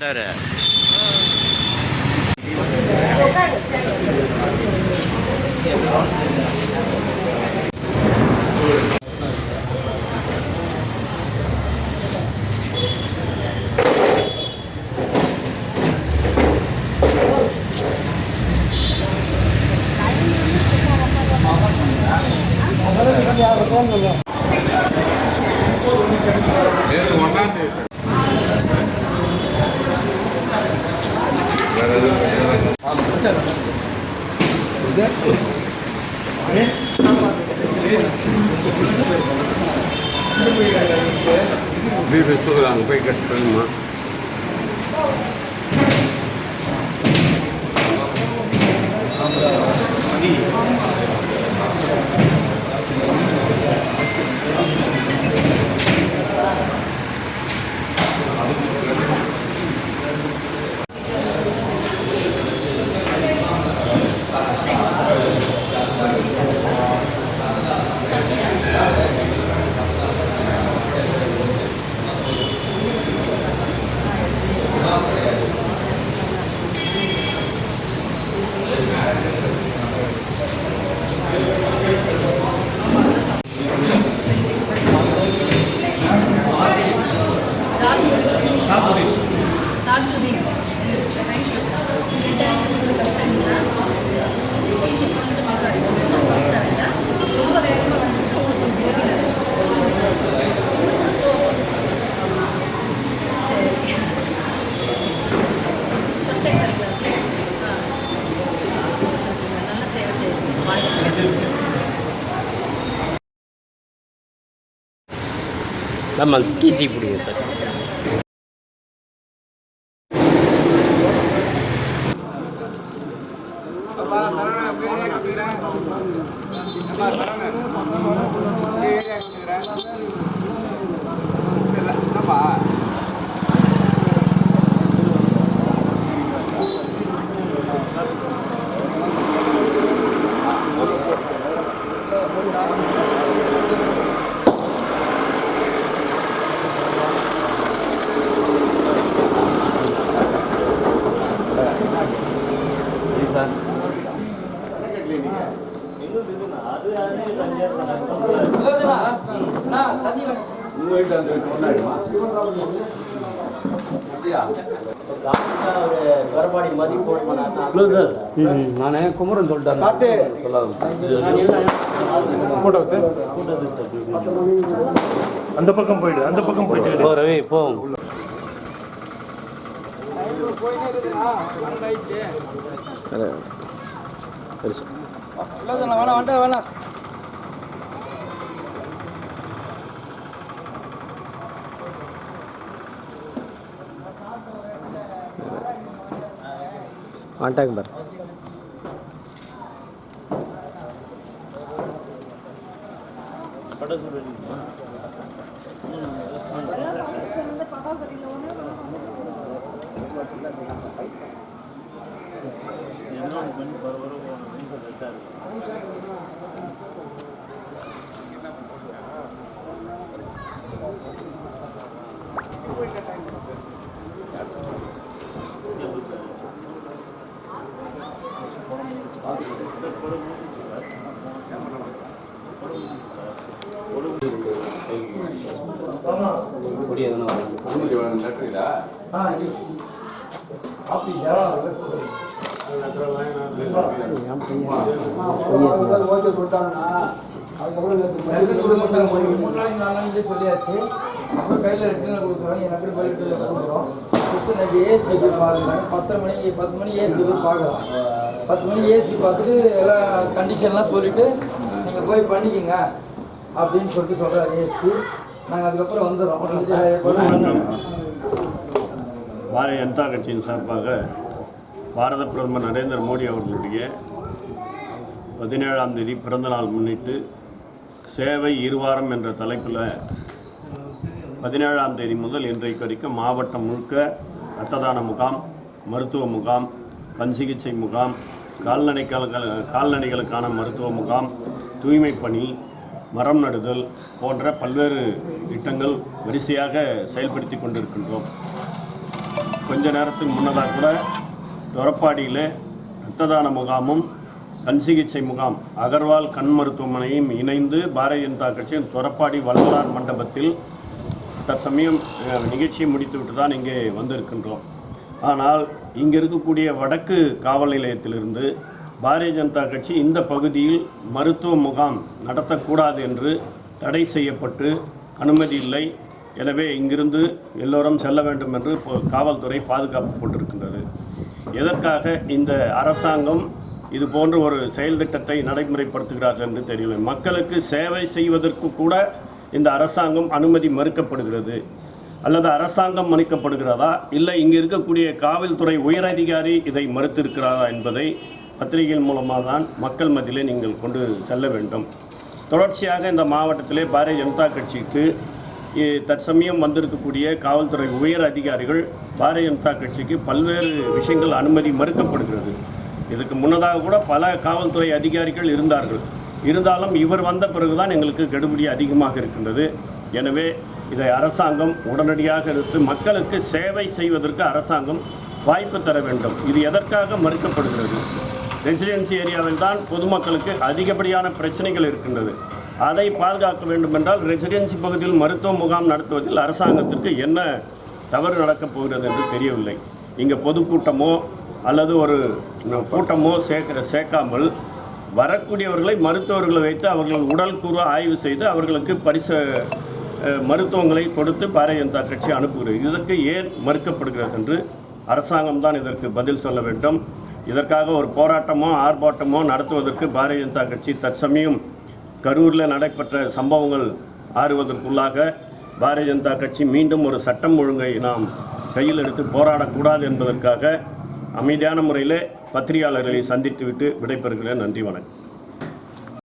అంటారు నేను కొన్నాను. போய் கட் பண்ணுமா? நம்ம டிசி பிடிங்க சார் கரபாடி நான் குமரன் சொல்லிட்டேன் அந்த பக்கம் போயிடு அந்த பக்கம் போயிட்டு போ ரவி போ வேணாம் வேண்டாம் வேணாம் வந்துட்டாங்க பாரு அனுமதி லெட்டர் மூணு சொல்லியாச்சு அப்புறம் கையில் ரிட்டர்னில் கொடுக்குறோம் என் நம்பர் போய் கொடுக்குறோம் கொடுத்து நான் ஏஎஸ்டி பத்தரை மணிக்கு பத்து மணி ஏஎஸ்டி பார்க்கலாம் பத்து மணி ஏஎஸ்டி பார்த்துட்டு எல்லாம் கண்டிஷன்லாம் சொல்லிவிட்டு நீங்கள் போய் பண்ணிக்கங்க அப்படின்னு சொல்லிட்டு சொல்கிறார் ஏஎஸ்பி நாங்கள் அதுக்கப்புறம் வந்துடுறோம் பாரதிய ஜனதா கட்சியின் சார்பாக பாரத பிரதமர் நரேந்திர மோடி அவர்களுடைய பதினேழாம் தேதி பிறந்தநாள் முன்னிட்டு சேவை இருவாரம் என்ற தலைப்பில் பதினேழாம் தேதி முதல் இன்றைக்கு வரைக்கும் மாவட்டம் முழுக்க இரத்த தான முகாம் மருத்துவ முகாம் கண் சிகிச்சை முகாம் கால்நடைக்கால கால்நடைகளுக்கான மருத்துவ முகாம் தூய்மை பணி மரம் நடுதல் போன்ற பல்வேறு திட்டங்கள் வரிசையாக செயல்படுத்தி கொண்டிருக்கின்றோம். கொஞ்ச நேரத்துக்கு முன்னதாக கூட தொரப்பாடியில் இரத்த தான முகாமும் கண் சிகிச்சை முகாம் அகர்வால் கண் மருத்துவமனையும் இணைந்து பாரதிய ஜனதா கட்சியின் தொரப்பாடி வள்ளலார் மண்டபத்தில் தற்சமயம் நிகழ்ச்சியை முடித்துவிட்டு தான் இங்கே வந்திருக்கின்றோம். ஆனால் இங்கே இருக்கக்கூடிய வடக்கு காவல் நிலையத்திலிருந்து பாரதிய ஜனதா கட்சி இந்த பகுதியில் மருத்துவ முகாம் நடத்தக்கூடாது என்று தடை செய்யப்பட்டு அனுமதி இல்லை. எனவே இங்கிருந்து எல்லோரும் செல்ல வேண்டும் என்று இப்போ காவல்துறை பாதுகாப்பு போட்டிருக்கின்றது. எதற்காக இந்த அரசாங்கம் இது போன்ற ஒரு செயல் திட்டத்தை நடைமுறைப்படுத்துகிறார்கள் என்று தெரியவில்லை. மக்களுக்கு சேவை செய்வதற்கு கூட இந்த அரசாங்கம் அனுமதி மறுக்கப்படுகிறது. அல்லது அரசாங்கம் மணிக்கப்படுகிறதா இல்லை இங்கே இருக்கக்கூடிய காவல்துறை உயரதிகாரி இதை மறுத்திருக்கிறாரா என்பதை பத்திரிகைகள் மூலமாக தான் மக்கள் மத்தியிலே நீங்கள் கொண்டு செல்ல வேண்டும். தொடர்ச்சியாக இந்த மாவட்டத்திலே பாரதிய ஜனதா கட்சிக்கு தற்சமயம் வந்திருக்கக்கூடிய காவல்துறை உயர் அதிகாரிகள் பாரதிய ஜனதா கட்சிக்கு பல்வேறு விஷயங்கள் அனுமதி மறுக்கப்படுகிறது. இதுக்கு முன்னதாக கூட பல காவல்துறை அதிகாரிகள் இருந்தார்கள். இருந்தாலும் இவர் வந்த பிறகுதான் எங்களுக்கு கெடுபிடி அதிகமாக இருக்கின்றது. எனவே இதை அரசாங்கம் உடனடியாக எடுத்து மக்களுக்கு சேவை செய்வதற்கு அரசாங்கம் வாய்ப்பு தர வேண்டும். இது எதற்காக மறுக்கப்படுகிறது? ரெசிடென்சி ஏரியாவில் தான் பொதுமக்களுக்கு அதிகப்படியான பிரச்சனைகள் இருக்கின்றது. அதை பாதுகாக்க வேண்டும் என்றால் ரெசிடென்சி பகுதியில் மருத்துவ முகாம் நடத்துவதில் அரசாங்கத்திற்கு என்ன தவறு நடக்கப் போகிறது என்று தெரியவில்லை. இங்கே பொதுக்கூட்டமோ அல்லது ஒரு கூட்டமோ சேர்க்கிற சேர்க்காமல் வரக்கூடியவர்களை மருத்துவர்களை வைத்து அவர்கள் உடல் கூறு ஆய்வு செய்து அவர்களுக்கு பரிச மருத்துவங்களை கொடுத்து பாரதிய ஜனதா கட்சி அனுப்புகிறது. இதற்கு ஏன் மறுக்கப்படுகிறது என்று அரசாங்கம் தான் இதற்கு பதில் சொல்ல வேண்டும். இதற்காக ஒரு போராட்டமோ ஆர்ப்பாட்டமோ நடத்துவதற்கு பாரதிய ஜனதா கட்சி தற்சமயம் கரூரில் நடைபெற்ற சம்பவங்கள் ஆறுவதற்குள்ளாக பாரதிய ஜனதா கட்சி மீண்டும் ஒரு சட்டம் ஒழுங்கை நாம் கையில் எடுத்து போராடக்கூடாது என்பதற்காக அமைதியான முறையில் பத்திரிகையாளர்களை சந்தித்துவிட்டு விடைபெறுகிறேன். நன்றி வணக்கம்.